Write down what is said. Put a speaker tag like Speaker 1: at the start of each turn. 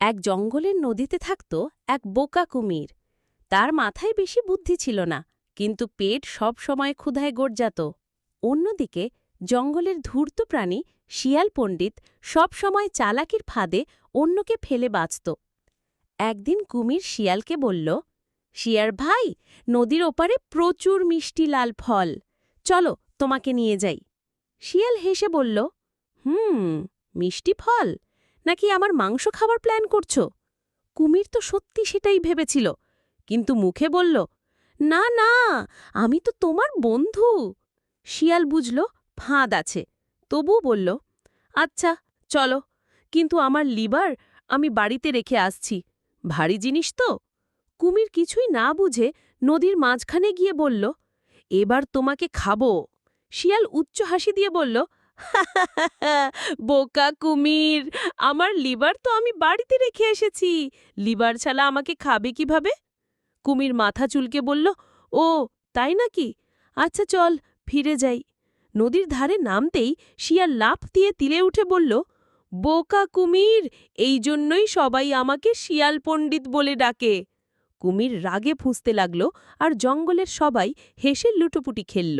Speaker 1: এক জঙ্গলের নদীতে থাকত এক বোকা কুমির। তার মাথায় বেশি বুদ্ধি ছিল না, কিন্তু পেট সব সময় ক্ষুধায় গড়জাত অন্যদিকে জঙ্গলের ধূর্ত প্রাণী শিয়াল পণ্ডিত সব সময় চালাকির ফাঁদে অন্যকে ফেলে বাঁচত। একদিন কুমির শিয়ালকে বলল শিয়ার ভাই, নদীর ওপারে প্রচুর মিষ্টি লাল ফল। চলো তোমাকে নিয়ে যাই। শিয়াল হেসে বলল, হুম, মিষ্টি ফল? নাকি আমার মাংস খাবার প্ল্যান করছ? কুমির তো সত্যি সেটাই ভেবেছিল, কিন্তু মুখে বলল, না না, আমি তো তোমার বন্ধু। শিয়াল বুঝল, ফাঁদ আছে। তবু বলল আচ্ছা চলো, কিন্তু আমার লিভার আমি বাড়িতে রেখে আসছি। ভারী জিনিস তো? কুমির কিছুই না বুঝে নদীর মাঝখানে গিয়ে বলল, এবার তোমাকে খাব। শিয়াল উচ্চ হাসি দিয়ে বলল বোকা কুমির, আমার লিভার তো আমি বাড়িতে রেখে এসেছি। লিভার ছাড়া আমাকে খাবে কীভাবে? কুমির মাথা চুলকে বলল, ও, তাই নাকি? আচ্ছা চল, ফিরে যাই। নদীর ধারে নামতেই শিয়াল লাফ দিয়ে তিলে উঠে বলল, বোকা কুমির, এই জন্যই সবাই আমাকে শিয়াল পণ্ডিত বলে ডাকে। কুমির রাগে ফুঁসতে লাগল আর জঙ্গলের সবাই হেসে লুটোপুটি খেলল।